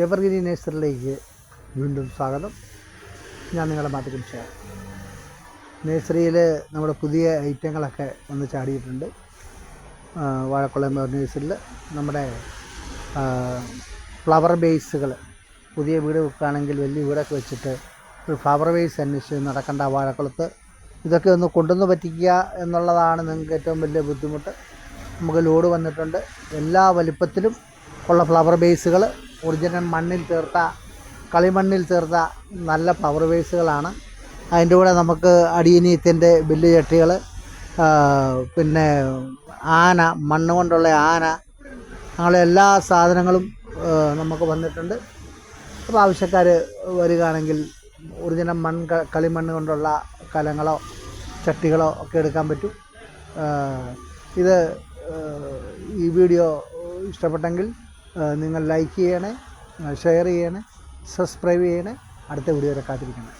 എവർഗിരി നേഴ്സറിയിലേക്ക് വീണ്ടും സ്വാഗതം. ഞാൻ നിങ്ങളെ മാറ്റിക്കും ഷെയർ നേഴ്സറിയിൽ നമ്മുടെ പുതിയ ഐറ്റങ്ങളൊക്കെ ഒന്ന് ചാടിയിട്ടുണ്ട്. വാഴക്കുളം നേഴ്സറിയിൽ നമ്മുടെ ഫ്ലവർ ബേസുകൾ പുതിയ വീട് വെക്കുകയാണെങ്കിൽ വലിയ വീടൊക്കെ വെച്ചിട്ട് ഒരു ഫ്ലവർ ബേസ് അന്വേഷിച്ച് നടക്കേണ്ട വാഴക്കുളത്ത് ഇതൊക്കെ ഒന്ന് കൊണ്ടുവന്ന് പറ്റിക്കുക എന്നുള്ളതാണ് നിങ്ങൾക്ക് ഏറ്റവും വലിയ ബുദ്ധിമുട്ട്. നമുക്ക് ലോഡ് വന്നിട്ടുണ്ട്. എല്ലാ വലിപ്പത്തിലും ഉള്ള ഫ്ലവർ ബേസുകൾ ഒറിജിനൽ മണ്ണിൽ ചേർത്ത കളിമണ്ണിൽ ചേർത്ത നല്ല പവർ വേസുകളാണ് അതിന്റെ കൂടെ നമുക്ക് അടിയനീത്തിന്റെ ബില്ല് ചട്ടികൾ പിന്നെ ആന മണ്ണ് കൊണ്ടുള്ള ആന അങ്ങനെ എല്ലാ സാധനങ്ങളും നമുക്ക് വന്നിട്ടുണ്ട്. അപ്പോൾ ആവശ്യക്കാർ വരികയാണെങ്കിൽ ഒറിജിനൽ മൺ കളിമണ്ണ് കൊണ്ടുള്ള കലങ്ങളോ ചട്ടികളോ ഒക്കെ എടുക്കാൻ പറ്റും. ഇത് ഈ വീഡിയോ ഇഷ്ടപ്പെട്ടെങ്കിൽ നിങ്ങൾ ലൈക്ക് ചെയ്യണേ ഷെയർ ചെയ്യണേ സബ്സ്ക്രൈബ് ചെയ്യണേ. അടുത്ത വീഡിയോ വരെ കാത്തിരിക്കണം.